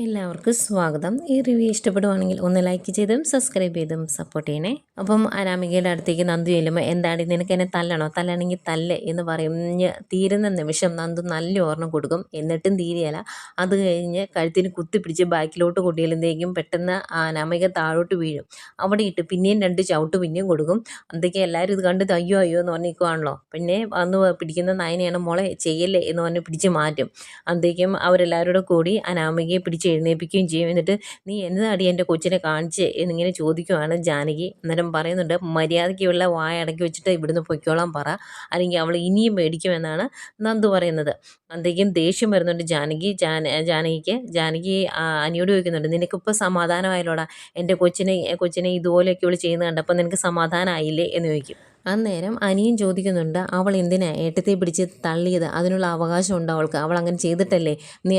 എല്ലാവർക്കും സ്വാഗതം. ഈ റിവ്യൂ ഇഷ്ടപ്പെടുവാണെങ്കിൽ ഒന്ന് ലൈക്ക് ചെയ്തും സബ്സ്ക്രൈബ് ചെയ്തും സപ്പോർട്ട് ചെയ്യണേ. അപ്പം അനാമികയുടെ അടുത്തേക്ക് നന്ദു ചെല്ലുമ്പോൾ എന്താണ് നിനക്ക് എന്നെ തല്ലണോ? തല്ലണമെങ്കിൽ തല്ല് എന്ന് പറഞ്ഞ് തീരുന്ന നിമിഷം നന്ദു നല്ല ഓർമ്മ കൊടുക്കും. എന്നിട്ടും തീരെയല്ല. അത് കഴിഞ്ഞ് കഴുത്തിന് കുത്തിപ്പിടിച്ച് ബാക്കിലോട്ട് കൊണ്ടിരുന്നേക്കും പെട്ടെന്ന് അനാമിക താഴോട്ട് വീഴും. അവിടെ ഇട്ട് പിന്നെയും രണ്ട് ചവിട്ട് പിന്നെയും കൊടുക്കും. അതൊക്കെ എല്ലാവരും ഇത് കണ്ട് അയ്യോ അയ്യോ എന്ന് പറഞ്ഞിരിക്കുവാണല്ലോ. പിന്നെ വന്ന് പിടിക്കുന്ന നയനയാണ് മോളെ ചെയ്യല്ലേ? എന്ന് പറഞ്ഞ് പിടിച്ച് മാറ്റും. അന്തേക്കും അവരെല്ലാവരോടും കൂടി അനാമികയെ പിടിച്ച് എഴുന്നേൽപ്പിക്കുകയും ചെയ്യും. എന്നിട്ട് നീ എന്നതാടി എന്റെ കൊച്ചിനെ കാണിച്ച്? എന്നിങ്ങനെ ചോദിക്കുവാണ് ജാനകി. അന്നേരം പറയുന്നുണ്ട് മര്യാദയ്ക്കുള്ള വായ അടക്കി വെച്ചിട്ട് ഇവിടുന്ന് പൊയ്ക്കോളാൻ പറ. അല്ലെങ്കിൽ അവൾ ഇനിയും മേടിക്കുമെന്നാണ് നന്ദു പറയുന്നത്. അന്തേക്കും ദേഷ്യം വരുന്നുണ്ട് ജാനകി. ജാന ജാനകിക്ക് ജാനകി അനിയോട് ചോദിക്കുന്നുണ്ട് നിനക്കിപ്പോൾ സമാധാനമായല്ലോടാ? എന്റെ കൊച്ചിനെ കൊച്ചിനെ ഇതുപോലെയൊക്കെ ഇവൾ ചെയ്യുന്നത് കണ്ടപ്പോൾ നിനക്ക് സമാധാനമായില്ലേ? എന്ന് ചോദിക്കും. അന്നേരം അനിയൻ ചോദിക്കുന്നുണ്ട് അവൾ എന്തിനാ ഏട്ടത്തെ പിടിച്ച് തള്ളിയത്? അതിനുള്ള അവകാശം ഉണ്ട് അവൾക്ക്? അവൾ അങ്ങനെ ചെയ്തിട്ടല്ലേ നീ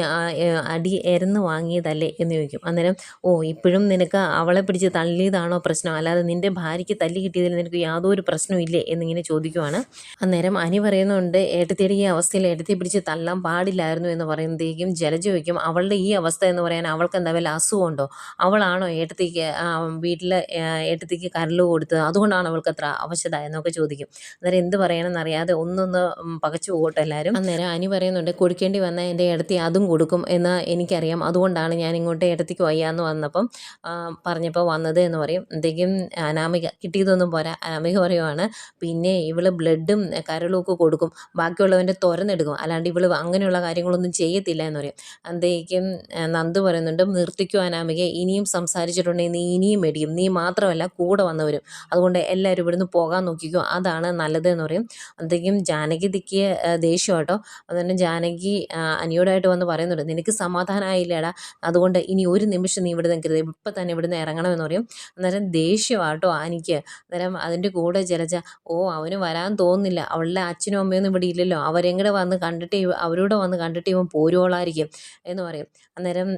അടി എരന്ന് വാങ്ങിയതല്ലേ? എന്ന് ചോദിക്കും. അന്നേരം ഓ ഇപ്പോഴും നിനക്ക് അവളെ പിടിച്ച് തള്ളിയതാണോ പ്രശ്നം? അല്ലാതെ നിന്റെ ഭാര്യയ്ക്ക് തല്ലി കിട്ടിയതിൽ നിനക്ക് യാതൊരു പ്രശ്നവും ഇല്ലേ? എന്നിങ്ങനെ ചോദിക്കുവാണ്. അന്നേരം അനി പറയുന്നുണ്ട് ഏട്ടത്തിയുടെ ഈ അവസ്ഥയിൽ ഏട്ടത്തെ പിടിച്ച് തള്ളാൻ പാടില്ലായിരുന്നു എന്ന് പറയുന്നതേക്കും ജലജ ചോദിക്കും അവളുടെ ഈ അവസ്ഥ എന്ന് പറയാൻ അവൾക്ക് എന്താ വല്ല അസുഖമുണ്ടോ അവളാണോ ഏട്ടത്തേക്ക് വീട്ടിൽ ഏട്ടത്തേക്ക് കരൽ കൊടുത്തത്? അതുകൊണ്ടാണ് അവൾക്ക് അത്ര അവശത എന്നൊക്കെ ചോദിക്കും. അന്നേരം എന്ത് പറയണമെന്ന് അറിയാതെ ഒന്നൊന്ന് പകച്ചു പോകട്ടെ എല്ലാവരും അന്നേരം അനി പറയുന്നുണ്ട് കൊടുക്കേണ്ടി വന്നാൽ എന്റെ ഇടത്തി അതും കൊടുക്കും എന്ന് എനിക്കറിയാം. അതുകൊണ്ടാണ് ഞാൻ ഇങ്ങോട്ട് ഇടത്തേക്ക് വയ്യാന്ന് വന്നപ്പം പറഞ്ഞപ്പോൾ വന്നത് എന്ന് പറയും. എന്തെങ്കിലും അനാമിക കിട്ടിയതൊന്നും പോരാ. അനാമിക പറയുവാണ് പിന്നെ ഇവൾ ബ്ലഡും കരളും ഒക്കെ കൊടുക്കും. ബാക്കിയുള്ളവന്റെ തുറന്നെടുക്കും അല്ലാണ്ട് ഇവൾ അങ്ങനെയുള്ള കാര്യങ്ങളൊന്നും ചെയ്യത്തില്ല എന്ന് പറയും. അന്തേക്കും നന്ദു പറയുന്നുണ്ട് നിർത്തിക്കോ അനാമിക ഇനിയും സംസാരിച്ചിട്ടുണ്ടെങ്കിൽ നീ ഇനിയും മേടിക്കും. നീ മാത്രമല്ല കൂടെ വന്നവരും. അതുകൊണ്ട് എല്ലാവരും ഇവിടുന്ന് പോകാൻ നോക്കി. നോക്കിക്കോ. അതാണ് നല്ലത് എന്ന് പറയും. അന്നത്തേക്കും ജാനകി ദിക്കിയ ദേഷ്യം കേട്ടോ അതുകൊണ്ട് ജാനകി അനിയോടായിട്ട് വന്ന് പറയുന്നുണ്ട്. നിനക്ക് സമാധാനമായില്ലേടാ അതുകൊണ്ട് ഇനി ഒരു നിമിഷം നീ ഇവിടെ നിൽക്കരുത്. ഇപ്പം തന്നെ ഇവിടുന്ന് ഇറങ്ങണമെന്ന് പറയും. അന്നേരം ദേഷ്യമാട്ടോ ആനിക്ക് അന്നേരം അതിന്റെ കൂടെ ചിലച്ച ഓ അവന് വരാൻ തോന്നുന്നില്ല. അവളുടെ അച്ഛനും അമ്മയൊന്നും ഇവിടെ ഇല്ലല്ലോ. അവരെങ്ങടെ വന്ന് കണ്ടിട്ട് അവരോട് വന്ന് കണ്ടിട്ട് ഇവൻ പോരുവോളായിരിക്കും. എന്ന് പറയും. അന്നേരം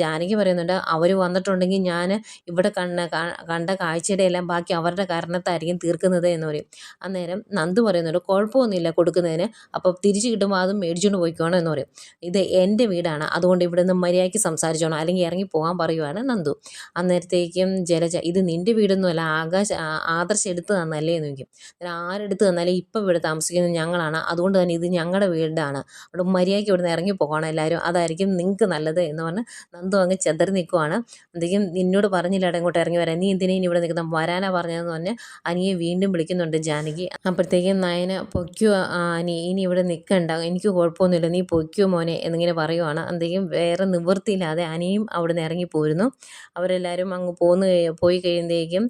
ജാനകി പറയുന്നുണ്ട് അവർ വന്നിട്ടുണ്ടെങ്കിൽ ഞാൻ ഇവിടെ കണ്ട കണ്ട കാഴ്ചയുടെ എല്ലാം ബാക്കി അവരുടെ കാരണത്തായിരിക്കും തീർക്കുന്നത്. എന്ന് പറയും. അന്നേരം നന്ദ് പറയുന്നുണ്ട് കുഴപ്പമൊന്നുമില്ല കൊടുക്കുന്നതിന്. അപ്പോൾ തിരിച്ച് കിട്ടുമ്പോൾ അതും മേടിച്ചുകൊണ്ട് പോയിക്കോണം എന്ന് പറയും. ഇത് എന്റെ വീടാണ്. അതുകൊണ്ട് ഇവിടെ നിന്ന് മര്യാദയ്ക്ക് സംസാരിച്ചോണം. അല്ലെങ്കിൽ ഇറങ്ങി പോകാൻ പറയുവാണ് നന്ദു. അന്നേരത്തേക്കും ജലജ ഇത് നിന്റെ വീടൊന്നുമല്ല. ആകാശ ആദർശ എടുത്ത് തന്നല്ലേ എന്ന് ചോദിക്കും. ആരെടുത്ത് തന്നാലേ ഇപ്പം ഇവിടെ താമസിക്കുന്നത് ഞങ്ങളാണ്. അതുകൊണ്ട് തന്നെ ഇത് ഞങ്ങളുടെ വീടാണ്. അവിടെ മര്യാദയ്ക്ക് ഇവിടെ നിന്ന് ഇറങ്ങി പോകണം എല്ലാവരും. അതായിരിക്കും നിങ്ങൾക്ക് നല്ലത് എന്ന് പറഞ്ഞ് നന്ദു അങ്ങ് ചെതറി നിൽക്കുവാണ്. എന്തെങ്കിലും നിന്നോട് പറഞ്ഞില്ല ഇങ്ങോട്ട് ഇറങ്ങി വരാൻ. നീ എന്തിനേ ഇവിടെ നിൽക്കുന്ന? വരാനാ പറഞ്ഞതെന്ന് പറഞ്ഞ് അനിയെ വീണ്ടും വിളിക്കുന്നുണ്ട് ജാനകി. അപ്പോഴത്തേക്കും നയന പൊയ്ക്കോ ആനി ഇനി ഇവിടെ നിൽക്കണ്ട എനിക്ക് കുഴപ്പമൊന്നുമില്ല. നീ പൊയ്ക്കോ മോനെ എന്നിങ്ങനെ പറയുവാണ്. എന്തെങ്കിലും വേറെ നിവൃത്തിയില്ലാതെ അനിയും അവിടെ നിന്ന് ഇറങ്ങിപ്പോയിരുന്നു അവരെല്ലാവരും അങ്ങ് പോന്ന് പോയി കഴിയുമ്പോഴേക്കും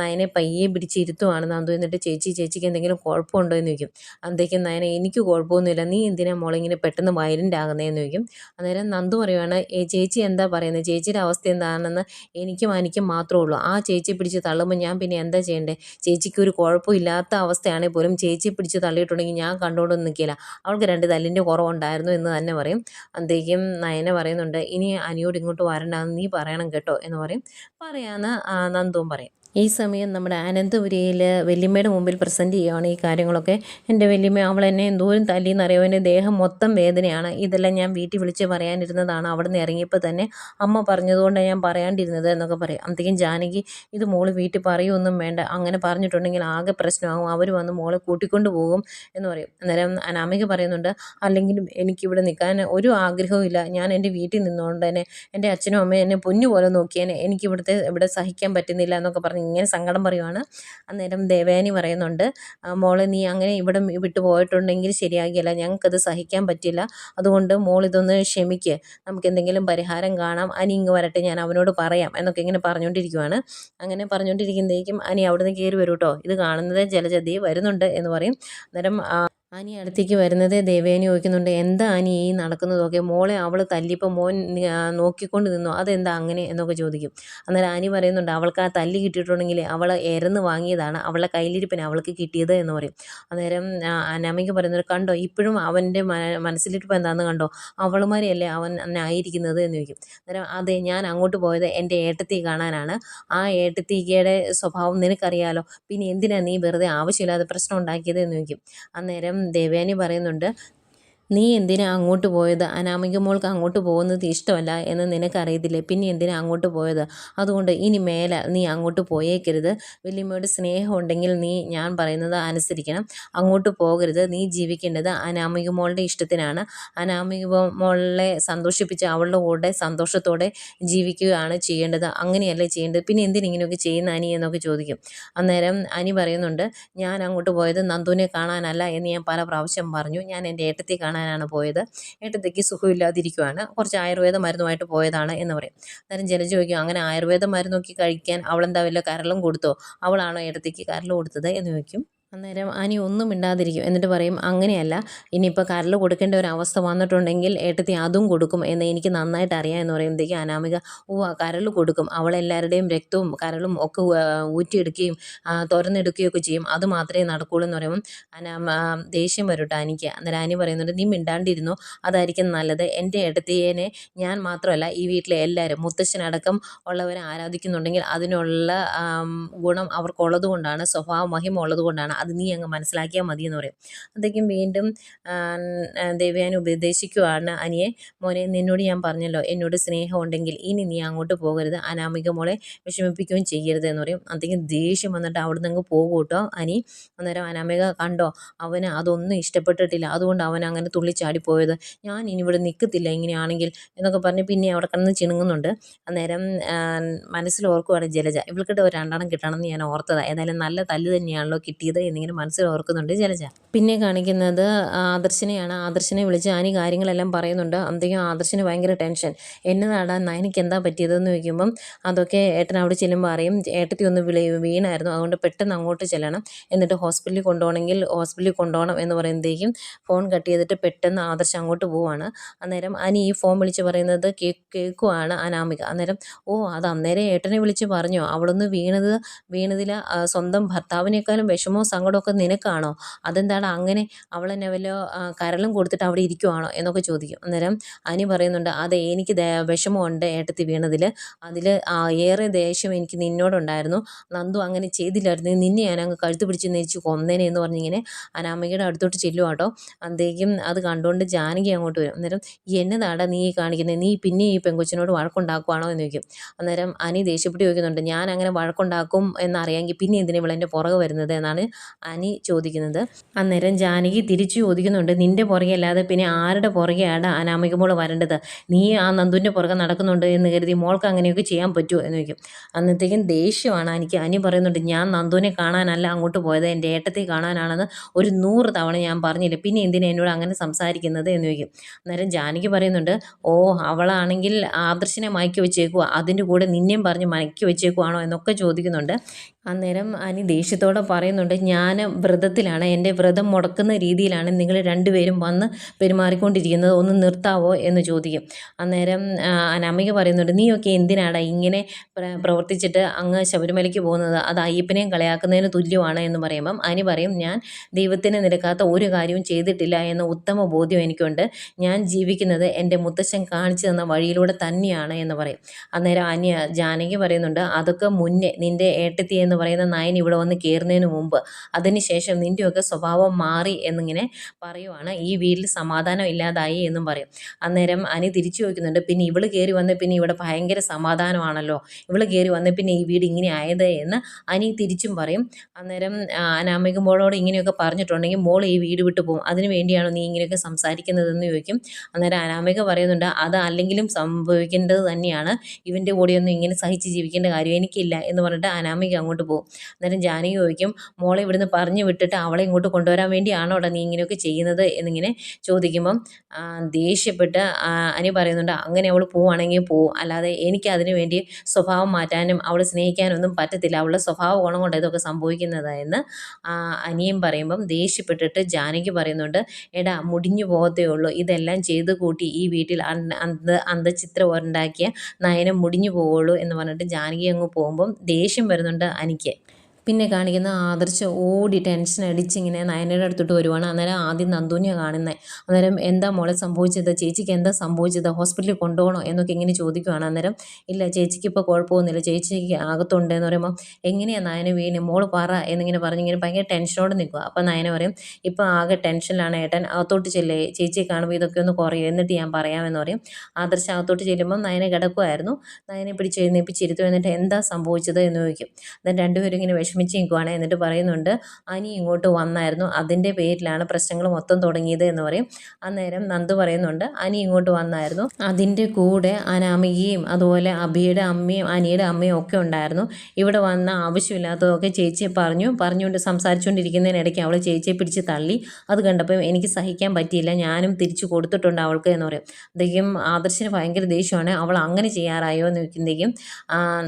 നയനെ പയ്യെ പിടിച്ചിരുത്തുവാണ് നന്ദു എന്നിട്ട് ചേച്ചി ചേച്ചിക്ക് എന്തെങ്കിലും കുഴപ്പമുണ്ടോ? എന്ന് ചോദിക്കും. അന്തേക്കും നയന എനിക്ക് കുഴപ്പമൊന്നുമില്ല. നീ എന്തിനാ മോളിങ്ങനെ പെട്ടെന്ന് വയലന്റ് ആകുന്നതെന്ന് ചോദിക്കും. അന്നേരം നന്ദു പറയുവാണ് ഏ ചേച്ചി എന്താ പറയുന്നത്? ചേച്ചിയുടെ അവസ്ഥ എന്താണെന്ന് എനിക്കും എനിക്കും മാത്രമേ ഉള്ളൂ. ആ ചേച്ചി പിടിച്ച് തള്ളുമ്പോൾ ഞാൻ പിന്നെ എന്താ ചെയ്യേണ്ടത് ചേച്ചിക്ക് ഒരു കുഴപ്പമില്ലാത്ത അവസ്ഥയാണെങ്കിൽ പോലും ചേച്ചി പിടിച്ച് തള്ളിയിട്ടുണ്ടെങ്കിൽ ഞാൻ കണ്ടുകൊണ്ടൊന്നും നിൽക്കില്ല. അവൾക്ക് രണ്ട് തല്ലിന്റെ കുറവുണ്ടായിരുന്നു എന്ന് തന്നെ പറയും. അന്തേക്കും നയന പറയുന്നുണ്ട് ഇനി അനിയോട് ഇങ്ങോട്ട് വരണ്ട നീ പറയണം കേട്ടോ എന്ന് പറയും. പറയാമെന്ന് നന്ദുവും പറയും. ഈ സമയം നമ്മുടെ അനന്തപുരിയിൽ വല്യമ്മയുടെ മുമ്പിൽ പ്രസന്റ് ചെയ്യുകയാണ് ഈ കാര്യങ്ങളൊക്കെ. എന്റെ വല്യമ്മ അവൾ എന്നെ എന്തോരം തല്ലിയെന്നറിയോ എന്റെ ദേഹം മൊത്തം വേദനയാണ്. ഇതെല്ലാം ഞാൻ വീട്ടിൽ വിളിച്ച് പറയാനിരുന്നതാണ് അവിടെ നിന്ന് ഇറങ്ങിയപ്പോൾ തന്നെ അമ്മ പറഞ്ഞതുകൊണ്ടാണ് ഞാൻ പറയാണ്ടിരുന്നത് എന്നൊക്കെ പറയും. അന്നത്തേക്കും ജാനകി ഇത് മോൾ വീട്ടിൽ പറയുമൊന്നും വേണ്ട. അങ്ങനെ പറഞ്ഞിട്ടുണ്ടെങ്കിൽ ആകെ പ്രശ്നമാകും. അവർ വന്ന് മോളെ കൂട്ടിക്കൊണ്ട് പോകും എന്ന് പറയും. അന്നേരം അനാമിക പറയുന്നുണ്ട് അല്ലെങ്കിലും എനിക്കിവിടെ നിൽക്കാൻ ഒരു ആഗ്രഹവും ഇല്ല. ഞാൻ എന്റെ വീട്ടിൽ നിന്നുകൊണ്ട് തന്നെ എന്റെ അച്ഛനും അമ്മയും എന്നെ പൊന്നു പോലെ നോക്കിയേനെ. എനിക്കിവിടുത്തെ ഇവിടെ സഹിക്കാൻ പറ്റുന്നില്ല എന്നൊക്കെ പറഞ്ഞ് ഇങ്ങനെ സങ്കടം പറയുവാണ്. അന്നേരം ദേവയാനി പറയുന്നുണ്ട് മോളെ നീ അങ്ങനെ ഇവിടെ വിട്ടു പോയിട്ടുണ്ടെങ്കിൽ ശരിയാകില്ല. ഞങ്ങൾക്കത് സഹിക്കാൻ പറ്റില്ല. അതുകൊണ്ട് മോൾ ഇതൊന്ന് ക്ഷമിക്ക്. നമുക്ക് എന്തെങ്കിലും പരിഹാരം കാണാം. അനി ഇങ്ങ് വരട്ടെ ഞാൻ അവനോട് പറയാം എന്നൊക്കെ ഇങ്ങനെ പറഞ്ഞുകൊണ്ടിരിക്കുവാണ്. അങ്ങനെ പറഞ്ഞുകൊണ്ടിരിക്കുമ്പോഴേക്കും അനി അവിടുന്ന് കയറി വരും കേട്ടോ ഇത് കാണുന്നത് ജലജതി വരുന്നുണ്ട് എന്ന് പറയും. അന്നേരം ആനി അടുത്തേക്ക് വരുന്നത് ദേവേനി ചോദിക്കുന്നുണ്ട് എന്താ ആനി ഈ നടക്കുന്നതൊക്കെ? മോളെ അവൾ തല്ലിപ്പോൾ മോൻ നോക്കിക്കൊണ്ട് നിന്നു? അതെന്താ അങ്ങനെ? എന്നൊക്കെ ചോദിക്കും. അന്നേരം ആനി പറയുന്നുണ്ട് അവൾക്ക് ആ തല്ലി കിട്ടിയിട്ടുണ്ടെങ്കിൽ അവൾ എരന്ന് വാങ്ങിയതാണ് അവളെ കയ്യിലിരിപ്പിന് അവൾക്ക് കിട്ടിയത് എന്ന് പറയും. അന്നേരം അനാമയ്ക്ക് പറയുന്നത് കണ്ടോ ഇപ്പോഴും അവന്റെ മനസ്സിലിരിപ്പ് എന്താണെന്ന് കണ്ടോ? അവളുമാരെയല്ലേ അവൻ ആയിരിക്കുന്നത് എന്ന് ചോദിക്കും. അന്നേരം അതെ ഞാൻ അങ്ങോട്ട് പോയത് എന്റെ ഏട്ടത്തി കാണാനാണ്. ആ ഏട്ടത്തിക്കയുടെ സ്വഭാവം നിനക്കറിയാലോ? പിന്നെ എന്തിനാണ് നീ വെറുതെ ആവശ്യമില്ലാതെ പ്രശ്നം ഉണ്ടാക്കിയത്? എന്ന് ചോദിക്കും. അന്നേരം ദേവയാനി പറയുന്നുണ്ട് നീ എന്തിനാ അങ്ങോട്ട് പോയത്? അനാമിക മോൾക്ക് അങ്ങോട്ട് പോകുന്നത് ഇഷ്ടമല്ല എന്ന് നിനക്കറിയത്തില്ലേ? പിന്നെ എന്തിനാ അങ്ങോട്ട് പോയത്? അതുകൊണ്ട് ഇനി മേലെ നീ അങ്ങോട്ട് പോയേക്കരുത്. വല്യമ്മയോട് സ്നേഹം ഉണ്ടെങ്കിൽ നീ ഞാൻ പറയുന്നത് അനുസരിക്കണം. അങ്ങോട്ട് പോകരുത്. നീ ജീവിക്കേണ്ടത് അനാമിക മോളുടെ ഇഷ്ടത്തിനാണ്. അനാമിക മോളെ സന്തോഷിപ്പിച്ച് അവളുടെ കൂടെ സന്തോഷത്തോടെ ജീവിക്കുകയാണ് ചെയ്യേണ്ടത്. അങ്ങനെയല്ലേ ചെയ്യേണ്ടത്? പിന്നെ എന്തിനിങ്ങനെയൊക്കെ ചെയ്യുന്ന അനി എന്നൊക്കെ ചോദിക്കും. അന്നേരം അനി പറയുന്നുണ്ട് ഞാൻ അങ്ങോട്ട് പോയത് നന്ദുവിനെ കാണാനല്ല എന്ന് ഞാൻ പല പ്രാവശ്യം പറഞ്ഞു. ഞാൻ എന്റെ ഏട്ടത്തെ കാണാനാണ് പോയത്. ഏട്ടത്തേക്ക് സുഖമില്ലാതിരിക്കുവാണ്. കുറച്ച് ആയുർവേദ മരുന്നുമായിട്ട് പോയതാണ് എന്ന് പറയും. അന്നേരം ജലജ ചോദിക്കും അങ്ങനെ ആയുർവേദ മരുന്നൊക്കെ കഴിക്കാൻ അവളെന്താ വല്ല കരളും കൊടുത്തോ? അവളാണോ ഏട്ടത്തേക്ക് കരൾ കൊടുത്തത്? എന്ന് ചോദിക്കും. അന്നേരം അനി ഒന്നും മിണ്ടാതിരിക്കും. എന്നിട്ട് പറയും അങ്ങനെയല്ല. ഇനിയിപ്പോൾ കരൽ കൊടുക്കേണ്ട ഒരു അവസ്ഥ വന്നിട്ടുണ്ടെങ്കിൽ ഏട്ടത്തി അതും കൊടുക്കും എന്ന് എനിക്ക് നന്നായിട്ട് അറിയാം എന്ന് പറയുമ്പോഴത്തേക്ക് അനാമിക ഓ ആ കരൽ കൊടുക്കും അവളെല്ലാവരുടെയും രക്തവും കരളും ഒക്കെ ഊറ്റിയെടുക്കുകയും തുറന്നെടുക്കുകയൊക്കെ ചെയ്യും. അത് മാത്രമേ നടക്കുകയുള്ളൂ എന്ന് പറയുമ്പം അനാമ ദേഷ്യം വരട്ടെ അനിക്ക് അന്നേരം അനി പറയുന്നുണ്ട് നീ മിണ്ടാണ്ടിരുന്നു? അതായിരിക്കും നല്ലത്. എന്റെ ഏട്ടത്തിയേനെ ഞാൻ മാത്രമല്ല ഈ വീട്ടിലെ എല്ലാവരും മുത്തശ്ശനടക്കം ഉള്ളവരെ ആരാധിക്കുന്നുണ്ടെങ്കിൽ അതിനുള്ള ഗുണം അവർക്കുള്ളതുകൊണ്ടാണ് സ്വഭാവ മഹിമ അത് നീ അങ്ങ് മനസ്സിലാക്കിയാൽ മതി എന്ന് പറയും. അപ്പോഴത്തേക്കും വീണ്ടും ദേവയാനി ഉപദേശിക്കുവാണ് അനിയെ മോനെ നിന്നോട് ഞാൻ പറഞ്ഞല്ലോ എന്നോട് സ്നേഹം ഉണ്ടെങ്കിൽ ഇനി നീ അങ്ങോട്ട് പോകരുത്. അനാമിക മോളെ വിഷമിപ്പിക്കുകയും ചെയ്യരുത് എന്ന് പറയും. അപ്പോഴത്തേക്കും ദേഷ്യം വന്നിട്ട് അവിടെ നിന്ന് പോകൂട്ടോ അനി. അന്നേരം അനാമിക കണ്ടോ അവന് അതൊന്നും ഇഷ്ടപ്പെട്ടിട്ടില്ല. അതുകൊണ്ട് അവൻ അങ്ങനെ തുള്ളിച്ചാടിപ്പോയത് ഞാൻ ഇനി ഇവിടെ നിൽക്കത്തില്ല ഇങ്ങനെയാണെങ്കിൽ എന്നൊക്കെ പറഞ്ഞ് പിന്നെ അവിടെ കിടന്ന് ചിണുങ്ങുന്നുണ്ട്. അന്നേരം മനസ്സിൽ ഓർക്കുവാണ് ജലജ. ഇവൾക്കിട്ട് ഒരു രണ്ടെണ്ണം കിട്ടണമെന്ന് ഞാൻ ഓർത്തതാണ് ഏതായാലും നല്ല തല്ല് തന്നെയാണല്ലോ കിട്ടിയത് എന്നിങ്ങനെ മനസ്സിൽ ഓർക്കുന്നുണ്ട് ജലജ. പിന്നെ കാണിക്കുന്നത് ആദർശിനെയാണ്. ആദർശനെ വിളിച്ച് ആനി കാര്യങ്ങളെല്ലാം പറയുന്നുണ്ട്. അന്തേക്കും ആദർശിന് ഭയങ്കര ടെൻഷൻ. എന്നതാടാ നയനിക്ക് എന്താ പറ്റിയതെന്ന് ചോദിക്കുമ്പം അതൊക്കെ ഏട്ടൻ അവിടെ ചെല്ലുമ്പോൾ അറിയും ഏട്ടത്തി ഒന്ന് വിളി വീണായിരുന്നു. അതുകൊണ്ട് പെട്ടെന്ന് അങ്ങോട്ട് ചെല്ലണം. എന്നിട്ട് ഹോസ്പിറ്റലിൽ കൊണ്ടുപോകണമെങ്കിൽ ഹോസ്പിറ്റലിൽ കൊണ്ടുപോകണം എന്ന് പറയുമ്പോഴത്തേക്കും ഫോൺ കട്ട് ചെയ്തിട്ട് പെട്ടെന്ന് ആദർശം അങ്ങോട്ട് പോവാണ്. അന്നേരം അനി ഈ ഫോൺ വിളിച്ച് പറയുന്നത് കേൾക്കുവാണ് അനാമിക. അന്നേരം ഓ അത് അന്നേരം ഏട്ടനെ വിളിച്ച് പറഞ്ഞോ. അവളൊന്ന് വീണത് വീണതിൽ സ്വന്തം ഭർത്താവിനേക്കാളും വിഷമവും സങ്കടമൊക്കെ നിനക്കാണോ? അതെന്താണ്? അങ്ങനെ അവൾ എന്നെ വല്ല കരളും കൊടുത്തിട്ട് അവിടെ ഇരിക്കുവാണോ എന്നൊക്കെ ചോദിക്കും. അന്നേരം അനി പറയുന്നുണ്ട് അതെ എനിക്ക് വിഷമമുണ്ട് ഏട്ടത്തി വീണതിൽ അതിൽ ഏറെ ദേഷ്യം എനിക്ക് നിന്നോടുണ്ടായിരുന്നു. നന്ദു അങ്ങനെ ചെയ്തില്ലായിരുന്നു. നിന്നെ ഞാൻ അങ്ങ് കഴുത്ത് പിടിച്ച് നെരിച്ച് കൊന്നേനെ എന്ന് പറഞ്ഞിങ്ങനെ അനാമികയുടെ അടുത്തോട്ട് ചെല്ലും കേട്ടോ അന്തേക്കും അത് കണ്ടുകൊണ്ട് ജാനകി അങ്ങോട്ട് വരും. അന്നേരം എന്നതാടാ നീ കാണിക്കുന്നത് നീ പിന്നെ ഈ പെങ്കൊച്ചിനോട് വഴക്കുണ്ടാക്കുവാണോ? എന്ന് ചോദിക്കും. അന്നേരം അനി ദേഷ്യപ്പെട്ട് ചോദിക്കുന്നുണ്ട് ഞാൻ അങ്ങനെ വഴക്കുണ്ടാക്കും എന്നറിയാമെങ്കിൽ പിന്നെ എന്തിനാണ് ഇവളെന്റെ പുറകെ വരുന്നത്? എന്നാണ് അനി ചോദിക്കുന്നത്. അന്നേരം ജാനകി തിരിച്ചു ചോദിക്കുന്നുണ്ട്. നിന്റെ പുറകെ അല്ലാതെ പിന്നെ ആരുടെ പുറകെയാണ് അനാമിക മോൾ വരേണ്ടത്? നീ ആ നന്ദുവിന്റെ പുറകെ നടക്കുന്നുണ്ട് എന്ന് കരുതി മോൾക്ക് അങ്ങനെയൊക്കെ ചെയ്യാൻ പറ്റുമോ എന്ന് ചോദിക്കും. അന്നത്തേക്കും ദേഷ്യമാണ് എനിക്ക് അനി പറയുന്നുണ്ട് ഞാൻ നന്ദുവിനെ കാണാനല്ല അങ്ങോട്ട് പോയത്. എന്റെ ഏട്ടത്തെ കാണാനാണെന്ന് ഒരു നൂറ് തവണ ഞാൻ പറഞ്ഞില്ല. പിന്നെ എന്തിനാ എന്നോട് അങ്ങനെ സംസാരിക്കുന്നത്? എന്ന് ചോദിക്കും. അന്നേരം ജാനകി പറയുന്നുണ്ട് ഓ അവളാണെങ്കിൽ ആദർശനെ മയക്കി വെച്ചേക്കുക അതിന്റെ കൂടെ നിന്നെയും പറഞ്ഞ് മയക്കി വെച്ചേക്കുവാണോ? എന്നൊക്കെ ചോദിക്കുന്നുണ്ട്. അന്നേരം അനി ദേഷ്യത്തോടെ പറയുന്നുണ്ട് ഞാൻ വ്രതത്തിലാണ് എന്റെ വ്രതം മുടക്കുന്ന രീതിയിലാണ് നിങ്ങൾ രണ്ടുപേരും വന്ന് പെരുമാറിക്കൊണ്ടിരിക്കുന്നത്. ഒന്ന് നിർത്താവോ എന്ന് ചോദിക്കും. അന്നേരം അനാമിക പറയുന്നുണ്ട് നീയൊക്കെ എന്തിനാടാ ഇങ്ങനെ പ്രവർത്തിച്ചിട്ട് അങ്ങ് ശബരിമലയ്ക്ക് പോകുന്നത്? അത് അയ്യപ്പനെയും കളയാക്കുന്നതിന് തുല്യമാണ് എന്ന് പറയുമ്പം അനി പറയും ഞാൻ ദൈവത്തിന് നിരക്കാത്ത ഒരു കാര്യവും ചെയ്തിട്ടില്ല എന്ന ഉത്തമ ബോധ്യം എനിക്കുണ്ട്. ഞാൻ ജീവിക്കുന്നത് എന്റെ മുത്തശ്ശൻ കാണിച്ചു തന്ന വഴിയിലൂടെ തന്നെയാണ് എന്ന് പറയും. അന്നേരം അന്യ ജാനകി പറയുന്നുണ്ട് അതൊക്കെ മുന്നേ നിന്റെ ഏട്ടത്തി എന്ന് പറയുന്ന നയൻ ഇവിടെ വന്ന് കയറുന്നതിന് മുമ്പ് അതിനുശേഷം നിന്റെയൊക്കെ സ്വഭാവം മാറി എന്നിങ്ങനെ പറയുവാണ്. ഈ വീട്ടിൽ സമാധാനം ഇല്ലാതായി എന്നും പറയും. അന്നേരം അനി തിരിച്ചു ചോദിക്കുന്നുണ്ട് പിന്നെ ഇവൾ കയറി വന്ന പിന്നെ ഇവിടെ ഭയങ്കര സമാധാനമാണല്ലോ? ഇവൾ കയറി വന്ന പിന്നെ ഈ വീട് ഇങ്ങനെ ആയത്? എന്ന് അനി തിരിച്ചും പറയും. അന്നേരം അനാമിക മോളോട് ഇങ്ങനെയൊക്കെ പറഞ്ഞിട്ടുണ്ടെങ്കിൽ മോൾ ഈ വീട് വിട്ടു പോകും. അതിനു വേണ്ടിയാണോ നീ ഇങ്ങനെയൊക്കെ സംസാരിക്കുന്നതെന്ന്? ചോദിക്കും. അന്നേരം അനാമിക പറയുന്നുണ്ട് അത് അല്ലെങ്കിലും സംഭവിക്കേണ്ടത് തന്നെയാണ്. ഇവന്റെ കൂടെയൊന്നും ഇങ്ങനെ സഹിച്ച് ജീവിക്കേണ്ട കാര്യം എനിക്കില്ല. എന്ന് പറഞ്ഞിട്ട് അനാമിക അങ്ങോട്ട് പോകും. അന്നേരം ജാനകി ചോദിക്കും മോളെ ഇവിടുന്ന് പറഞ്ഞു വിട്ടിട്ട് അവളെ ഇങ്ങോട്ട് കൊണ്ടുവരാൻ വേണ്ടിയാണോ നീ ഇങ്ങനെയൊക്കെ ചെയ്യുന്നത് എന്നിങ്ങനെ ചോദിക്കുമ്പം ദേഷ്യപ്പെട്ട് അനി പറയുന്നുണ്ട് അങ്ങനെ അവൾ പോവുകയാണെങ്കിൽ പോവും അല്ലാതെ എനിക്ക് അതിനു വേണ്ടി സ്വഭാവം മാറ്റാനും അവളെ സ്നേഹിക്കാനൊന്നും പറ്റത്തില്ല. അവളുടെ സ്വഭാവ ഗുണം കൊണ്ട് ഇതൊക്കെ സംഭവിക്കുന്നതായെന്ന് അനിയും പറയുമ്പം ദേഷ്യപ്പെട്ടിട്ട് ജാനകി പറയുന്നുണ്ട് എടാ മുടിഞ്ഞു പോകത്തേ ഉള്ളൂ. ഇതെല്ലാം ചെയ്ത് കൂട്ടി ഈ വീട്ടിൽ അന്ത അന്തചിത്രം ഉണ്ടാക്കിയ നയനം മുടിഞ്ഞു പോവുള്ളൂ എന്ന് പറഞ്ഞിട്ട് ജാനകി അങ്ങ് പോകുമ്പം ദേഷ്യം വരുന്നുണ്ട് അനി എനിക്ക് പിന്നെ കാണിക്കുന്ന ആദർശ് ഓടി ടെൻഷൻ അടിച്ച് ഇങ്ങനെ നയനയുടെ അടുത്തോട്ട് വരുവാണ്. അന്നേരം ആദ്യം നന്ദുവിനെയാണ് കാണുന്നത് അന്നേരം എന്താ മോളെ സംഭവിച്ചത്? ചേച്ചിക്ക് എന്താ സംഭവിച്ചത്? ഹോസ്പിറ്റലിൽ കൊണ്ടുപോകണോ എന്നൊക്കെ ഇങ്ങനെ ചോദിക്കുവാണ്. അന്നേരം ഇല്ല ചേച്ചിക്ക് ഇപ്പോൾ കുഴപ്പമൊന്നുമില്ല. ചേച്ചിക്ക് അകത്തുണ്ട് എന്ന് പറയുമ്പോൾ എങ്ങനെയാണ് നയന വീണ്? മോൾ പറ എന്നിങ്ങനെ പറഞ്ഞ് ഇങ്ങനെ ഭയങ്കര ടെൻഷനോട് നിൽക്കുക അപ്പോൾ നയന പറയും ഇപ്പോൾ ആകെ ടെൻഷനിലാണ് ഏട്ടൻ. അകത്തോട്ട് ചെല്ലേ ചേച്ചിയെ കാണുമ്പോൾ ഇതൊക്കെ ഒന്ന് കുറയും. എന്നിട്ട് ഞാൻ പറയാമെന്ന് പറയും. ആദർശ് അകത്തോട്ട് ചെല്ലുമ്പോൾ നയനെ കിടക്കുമായിരുന്നു നയനെ പിടിച്ച് എഴുന്നേപ്പിച്ചിരുത്തു എന്നിട്ട് എന്താ സംഭവിച്ചത് എന്ന് ചോദിക്കും. എന്നിട്ട് രണ്ടുപേരും ഇങ്ങനെ വിഷമിച്ച് നിൽക്കുവാണ് എന്നിട്ട് പറയുന്നുണ്ട് അനി ഇങ്ങോട്ട് വന്നായിരുന്നു. അതിന്റെ പേരിലാണ് പ്രശ്നങ്ങൾ മൊത്തം തുടങ്ങിയത് എന്ന് പറയും. അന്നേരം നന്ദു പറയുന്നുണ്ട് അനി ഇങ്ങോട്ട് വന്നായിരുന്നു. അതിന്റെ കൂടെ അനാമികയും അതുപോലെ അഭിയുടെ അമ്മയും അനിയുടെ അമ്മയും ഒക്കെ ഉണ്ടായിരുന്നു. ഇവിടെ വന്ന ആവശ്യമില്ലാത്തതൊക്കെ ചേച്ചിയെ പറഞ്ഞു. പറഞ്ഞുകൊണ്ട് സംസാരിച്ചുകൊണ്ടിരിക്കുന്നതിനിടയ്ക്ക് അവൾ ചേച്ചിയെ പിടിച്ച് തള്ളി. അത് കണ്ടപ്പോൾ എനിക്ക് സഹിക്കാൻ പറ്റിയില്ല. ഞാനും തിരിച്ചു കൊടുത്തിട്ടുണ്ട് അവൾക്ക് എന്ന് പറയും. അദ്ദേഹം ആദർശിന് ഭയങ്കര ദേഷ്യമാണ്. അവൾ അങ്ങനെ ചെയ്യാറായോ എന്ന് ചോദിക്കുമ്പോഴേക്കും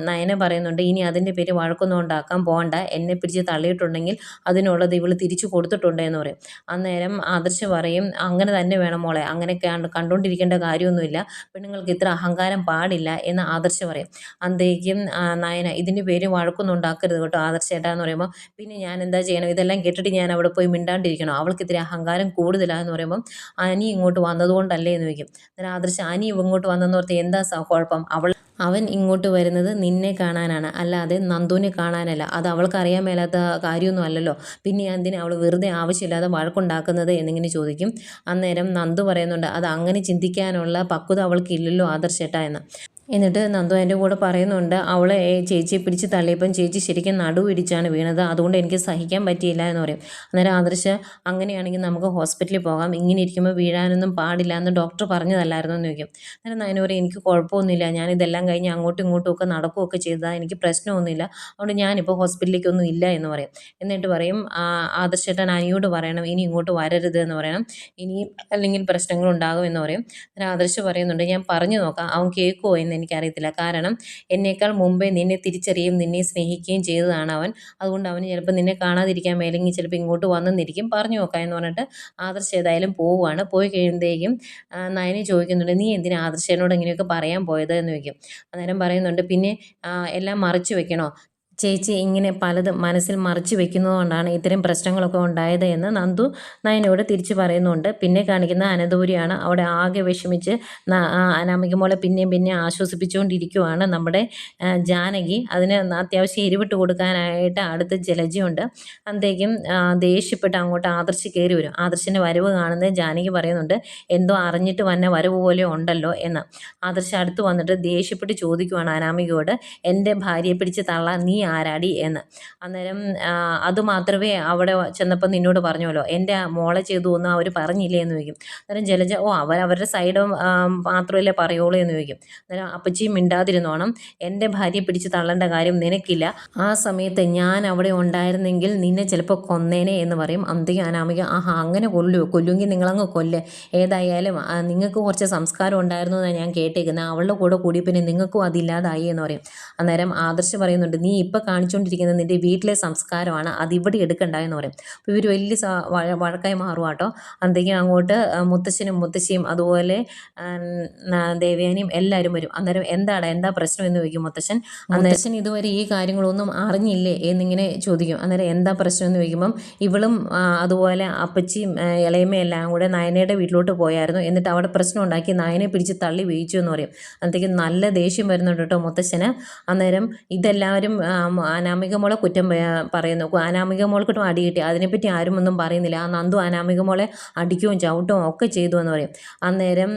നയന പറയുന്നുണ്ട് ഇനി അതിന്റെ പേര് വഴക്കൊന്നും ഉണ്ടാക്കാൻ പോകണ്ട എന്നെ പിടിച്ച് തള്ളിയിട്ടുണ്ടെങ്കിൽ അതിനുള്ളത് ഇവൾ തിരിച്ചു കൊടുത്തിട്ടുണ്ട് എന്ന് പറയും. അന്നേരം ആദർശ് പറയും അങ്ങനെ തന്നെ വേണം മോളെ അങ്ങനെ കണ്ടുകൊണ്ടിരിക്കേണ്ട കാര്യമൊന്നുമില്ല. പെണ്ണുങ്ങൾക്ക് ഇത്ര അഹങ്കാരം പാടില്ല എന്ന് ആദർശ് പറയും. അന്തേക്കും നയന ഇതിന്റെ പേര് വഴക്കൊന്നും ഉണ്ടാക്കരുത് കേട്ടോ ആദർശ് ചേട്ടാ എന്ന് പറയുമ്പോൾ പിന്നെ ഞാൻ എന്താ ചെയ്യണം? ഇതെല്ലാം കേട്ടിട്ട് ഞാൻ അവിടെ പോയി മിണ്ടാണ്ടിരിക്കണം? അവൾക്ക് ഇത്തിരി അഹങ്കാരം കൂടുതലാന്ന് പറയുമ്പോൾ അനി ഇങ്ങോട്ട് വന്നതുകൊണ്ടല്ലേ എന്ന് വയ്ക്കും അന്നേരം ആദർശ് അനി ഇങ്ങോട്ട് വന്നെന്ന് ഓർത്ത് എന്താ കുഴപ്പം? അവൾ അവൻ ഇങ്ങോട്ട് വരുന്നത് നിന്നെ കാണാനാണ്. അല്ലാതെ നന്ദുവിനെ കാണാനല്ല. അത് അവൾക്ക് അറിയാൻ മേലാത്ത കാര്യമൊന്നും അല്ലല്ലോ. പിന്നെ എന്തിനാ അവൾ വെറുതെ ആവശ്യമില്ലാതെ വഴക്കുണ്ടാക്കുന്നത് എന്നിങ്ങനെ ചോദിക്കും. അന്നേരം നന്ദു പറയുന്നുണ്ട് അത് അങ്ങനെ ചിന്തിക്കാനുള്ള പക്വത അവൾക്കില്ലല്ലോ ആദർശേട്ടാ എന്ന്. എന്നിട്ട് നന്ദു എന്റെ കൂടെ പറയുന്നുണ്ട് അവളെ ചേച്ചിയെ പിടിച്ച് തള്ളിയപ്പം ചേച്ചി ശരിക്കും നടുവിടിച്ചാണ് വീണത്. അതുകൊണ്ട് എനിക്ക് സഹിക്കാൻ പറ്റിയില്ല എന്ന് പറയും. അന്നേരം ആദർശ അങ്ങനെയാണെങ്കിൽ നമുക്ക് ഹോസ്പിറ്റലിൽ പോകാം. ഇങ്ങനെ ഇരിക്കുമ്പോൾ വീഴാനൊന്നും പാടില്ല എന്ന് ഡോക്ടർ പറഞ്ഞതല്ലായിരുന്നു എന്ന് ചോദിക്കും. അന്നേരം നയന പറയും എനിക്ക് കുഴപ്പമൊന്നുമില്ല. ഞാൻ ഇതെല്ലാം കഴിഞ്ഞ് അങ്ങോട്ടും ഇങ്ങോട്ടും ഒക്കെ നടക്കുകയൊക്കെ ചെയ്താൽ എനിക്ക് പ്രശ്നമൊന്നുമില്ല. അതുകൊണ്ട് ഞാനിപ്പോൾ ഹോസ്പിറ്റലിലേക്കൊന്നും ഇല്ല എന്ന് പറയും. എന്നിട്ട് പറയും ആദർശേട്ടൻ അനിയോട് പറയണം. ഇനി ഇങ്ങോട്ട് വരരുത് എന്ന് പറയണം. ഇനി അല്ലെങ്കിൽ പ്രശ്നങ്ങളുണ്ടാകും എന്ന് പറയും. അന്നേരം ആദർശ് പറയുന്നുണ്ട് ഞാൻ പറഞ്ഞു നോക്കാം. അവൻ കേൾക്കുമോ എന്ന് എന്ന് എനിക്കറിയത്തില്ല. കാരണം എന്നേക്കാൾ മുമ്പേ നിന്നെ തിരിച്ചറിയുകയും നിന്നെ സ്നേഹിക്കുകയും ചെയ്തതാണ് അവൻ. അതുകൊണ്ട് അവന് ചിലപ്പോൾ നിന്നെ കാണാതിരിക്കാൻ മേലെങ്കിൽ ചിലപ്പോൾ ഇങ്ങോട്ട് വന്നെന്നിരിക്കും. പറഞ്ഞു നോക്കാം എന്ന് പറഞ്ഞിട്ട് ആദർശ ഏതായാലും പോവുകയാണ് പോയി കഴിയുമ്പോഴേക്കും നയനെ ചോദിക്കുന്നുണ്ട് നീ എന്തിനാ ആദർശനോട് ഇങ്ങനെയൊക്കെ പറയാൻ പോയത്? എന്ന് ചോദിക്കും. അന്നേരം പറയുന്നുണ്ട് പിന്നെ എല്ലാം മറിച്ച് വെക്കണോ? ചേച്ചി ഇങ്ങനെ പലതും മനസ്സിൽ മറച്ചു വെക്കുന്നതുകൊണ്ടാണ് ഇത്തരം പ്രശ്നങ്ങളൊക്കെ ഉണ്ടായത് എന്ന് നന്ദു നയനോട് തിരിച്ചു പറയുന്നുണ്ട്. പിന്നെ കാണിക്കുന്ന അനന്തപുരിയാണ് അവിടെ ആകെ വിഷമിച്ച് അനാമിക മോളെ പിന്നെയും പിന്നെയും ആശ്വസിപ്പിച്ചുകൊണ്ടിരിക്കുവാണ് നമ്മുടെ ജാനകി. അതിന് അത്യാവശ്യം എരിവിട്ട് കൊടുക്കാനായിട്ട് അടുത്ത് ജലജയുണ്ട്. അന്തേക്കും ദേഷ്യപ്പെട്ട് അങ്ങോട്ട് ആദർശി കയറി വരും. ആദർശിന്റെ വരവ് കാണുന്നത് ജാനകി പറയുന്നുണ്ട്. എന്തോ അറിഞ്ഞിട്ട് വന്ന വരവ് പോലെ ഉണ്ടല്ലോ എന്ന്. ആദർശ് അടുത്ത് വന്നിട്ട് ദേഷ്യപ്പെട്ട് ചോദിക്കുവാണ് അനാമികയോട്. എന്റെ ഭാര്യയെ പിടിച്ച് തള്ളാൻ നീ ആരാടി എന്ന്. അന്നേരം അത് മാത്രമേ അവിടെ ചെന്നപ്പോൾ നിന്നോട് പറഞ്ഞല്ലോ എന്റെ മോളെ ചെയ്തു ഒന്നും അവർ പറഞ്ഞില്ലേ? എന്ന് ചോദിക്കും. അന്നേരം ജലജ ഓ അവർ അവരുടെ സൈഡ് മാത്രമല്ലേ പറയുള്ളൂ എന്ന് ചോദിക്കും. അന്നേരം അപ്പച്ചിയും മിണ്ടാതിരുന്നോണം എന്റെ ഭാര്യയെ പിടിച്ച് തള്ളേണ്ട കാര്യം നിനക്കില്ല. ആ സമയത്ത് ഞാൻ അവിടെ ഉണ്ടായിരുന്നെങ്കിൽ നിന്നെ ചിലപ്പോൾ കൊന്നേനെ എന്ന് പറയും. അന്തിക അനാമിക ആഹാ അങ്ങനെ കൊല്ലു കൊല്ലുമെങ്കിൽ നിങ്ങളങ്ങ് കൊല്ല്. ഏതായാലും നിങ്ങൾക്ക് കുറച്ച് സംസ്കാരം ഉണ്ടായിരുന്നു എന്നാണ് ഞാൻ കേട്ടേക്കുന്നത് അവളുടെ കൂടെ കൂടി പിന്നെ നിങ്ങൾക്കും അതില്ലാതായി എന്ന് പറയും. അന്നേരം ആദർശ് പറയുന്നുണ്ട് നീ ഇപ്പം കാണിച്ചുകൊണ്ടിരിക്കുന്നത് നിന്റെ വീട്ടിലെ സംസ്കാരമാണ്. അതിവിടെ എടുക്കണ്ട എന്ന് പറയും. അപ്പോൾ ഇവർ വലിയ വഴക്കായി മാറുക കേട്ടോ എന്തെങ്കിലും അങ്ങോട്ട് മുത്തശ്ശനും മുത്തശ്ശിയും അതുപോലെ ദേവയാനിയും എല്ലാവരും വരും. അന്നേരം എന്താണ് എന്താ പ്രശ്നം എന്ന് ചോദിക്കും മുത്തശ്ശൻ. മുത്തശ്ശൻ ഇതുവരെ ഈ കാര്യങ്ങളൊന്നും അറിഞ്ഞില്ലേ എന്നിങ്ങനെ ചോദിക്കും. അന്നേരം എന്താ പ്രശ്നം എന്ന് ചോദിക്കുമ്പം ഇവളും അതുപോലെ അപ്പച്ചിയും ഇളയമ്മയും എല്ലാം കൂടെ നയനയുടെ വീട്ടിലോട്ട് പോയായിരുന്നു. എന്നിട്ട് അവിടെ പ്രശ്നം ഉണ്ടാക്കി നയനെ പിടിച്ച് തള്ളി വീഴിച്ചു എന്ന് പറയും. അന്നത്തേക്ക് നല്ല ദേഷ്യം വരുന്നുണ്ട് കേട്ടോ മുത്തശ്ശന്. അന്നേരം ഇതെല്ലാവരും അനാമിക മോളെ കുറ്റം പറയുന്നു അനാമിക മോൾക്കിട്ടും അടി കിട്ടി. അതിനെപ്പറ്റി ആരും ഒന്നും പറയുന്നില്ല. ആ നന്ദു അനാമിക മോളെ അടിക്കുകയും ചവിട്ടുകയും ഒക്കെ ചെയ്തു എന്ന് പറയും. അന്നേരം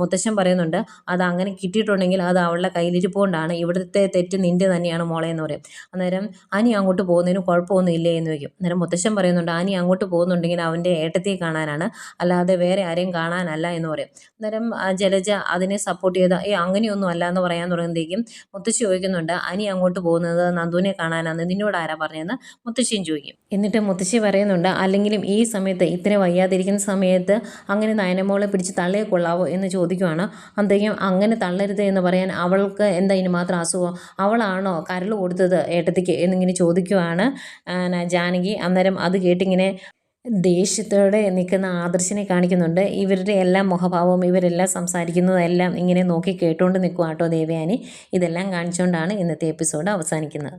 മുത്തശ്ശൻ പറയുന്നുണ്ട് അത് അങ്ങനെ കിട്ടിയിട്ടുണ്ടെങ്കിൽ അത് അവളുടെ കയ്യിലിരിപ്പുകൊണ്ടാണ് ഇവിടുത്തെ തെറ്റ് നിന്റെ തന്നെയാണ് മോളെ എന്ന് പറയും. അന്നേരം അനി അങ്ങോട്ട് പോകുന്നതിന് കുഴപ്പമൊന്നും ഇല്ലേ എന്ന് വയ്ക്കും അന്നേരം മുത്തശ്ശൻ പറയുന്നുണ്ട് അനി അങ്ങോട്ട് പോകുന്നുണ്ടെങ്കിൽ അവന്റെ ഏട്ടത്തിയെ കാണാനാണ്. അല്ലാതെ വേറെ ആരെയും കാണാനല്ല എന്ന് പറയും. അന്നേരം ജലജ അതിനെ സപ്പോർട്ട് ചെയ്ത ഏ അങ്ങനെയൊന്നും അല്ല എന്ന് പറയാൻ തുടങ്ങുമ്പോഴേക്കും മുത്തശ്ശി ചോദിക്കുന്നുണ്ട് അനി അങ്ങോട്ട് പോകുന്നത്? നന്ദുവിനെ കാണാനാണ്. നിന്നോട് ആരാ പറഞ്ഞതെന്ന് മുത്തശ്ശിയും ചോദിക്കും. എന്നിട്ട് മുത്തശ്ശി പറയുന്നുണ്ട് അല്ലെങ്കിലും ഈ സമയത്ത് ഇത്ര വയ്യാതിരിക്കുന്ന സമയത്ത് അങ്ങനെ നയനമോളെ പിടിച്ച് തള്ളിയെ കൊള്ളാവോ? എന്ന് ചോദിക്കുവാണ്. അന്തേക്കും അങ്ങനെ തള്ളരുത് എന്ന് പറയാൻ അവൾക്ക് എന്താ ഇനി മാത്രം അസുഖം? അവളാണോ കരൾ കൊടുത്തത് ഏട്ടത്തിക്ക്? എന്നിങ്ങനെ ചോദിക്കുവാണ് ജാനകി. അന്നേരം അത് കേട്ടിങ്ങനെ ദേഷ്യത്തോടെ നിൽക്കുന്ന ആദർശിനെ കാണിക്കുന്നുണ്ട്. ഇവരുടെ എല്ലാം മുഖഭാവവും ഇവരെല്ലാം സംസാരിക്കുന്നതെല്ലാം ഇങ്ങനെ നോക്കി കേട്ടുകൊണ്ട് നിൽക്കുക കേട്ടോ ദേവയാനി. ഇതെല്ലാം കാണിച്ചുകൊണ്ടാണ് ഇന്നത്തെ എപ്പിസോഡ് അവസാനിക്കുന്നത്.